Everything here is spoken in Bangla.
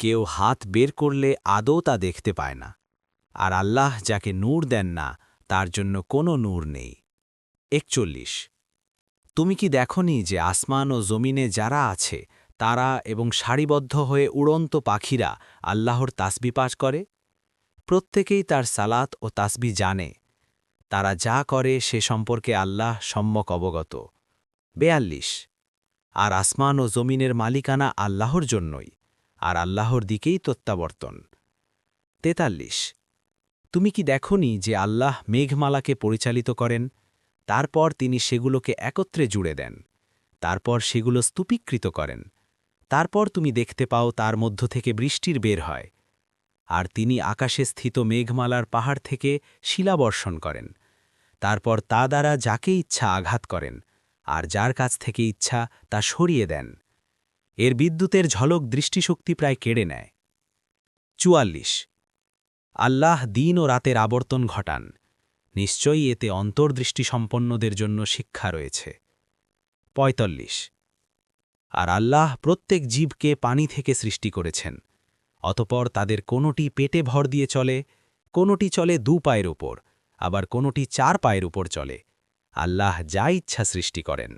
কেউ হাত বের করলে আদৌ তা দেখতে পায় না। আর আল্লাহ যাকে নূর দেন না, তার জন্য কোনো নূর নেই। একচল্লিশ। তুমি কি দেখনি যে আসমান ও জমিনে যারা আছে, তারা এবং সারিবদ্ধ হয়ে উড়ন্ত পাখিরা আল্লাহর তাসবি পাঠ করে? প্রত্যেকেই তার সালাত ও তাসবি জানে। তারা যা করে সে সম্পর্কে আল্লাহ সম্যক অবগত। বেয়াল্লিশ। আর আসমান ও জমিনের মালিকানা আল্লাহর জন্যই। আর আল্লাহর দিকেই প্রত্যাবর্তন তেতাল্লিশ। তুমি কি দেখনি যে আল্লাহ মেঘমালাকে পরিচালিত করেন, তারপর তিনি সেগুলোকে একত্রে জুড়ে দেন, তারপর সেগুলো স্তূপীকৃত করেন, তারপর তুমি দেখতে পাও তার মধ্য থেকে বৃষ্টির বের হয়, আর তিনি আকাশে স্থিত মেঘমালার পাহাড় থেকে শিলাবর্ষণ করেন, তারপর তা দ্বারা যাকে ইচ্ছা আঘাত করেন, আর যার কাছ থেকে ইচ্ছা তা সরিয়ে দেন। এর বিদ্যুতের ঝলক দৃষ্টিশক্তি প্রায় কেড়ে নেয়। চুয়াল্লিশ। আল্লাহ দিন ও রাতের আবর্তন ঘটান। নিশ্চয়ই এতে অন্তর্দৃষ্টিসম্পন্নদের জন্য শিক্ষা রয়েছে। পঁয়তাল্লিশ। আর আল্লাহ প্রত্যেক জীবকে পানি থেকে সৃষ্টি করেছেন। অতপর তাদের কোনোটি পেটে ভর দিয়ে চলে, কোনোটি চলে দু পায়ের উপর, আবার কোনোটি চার পায়ের উপর চলে। আল্লাহ যা ইচ্ছা সৃষ্টি করেন।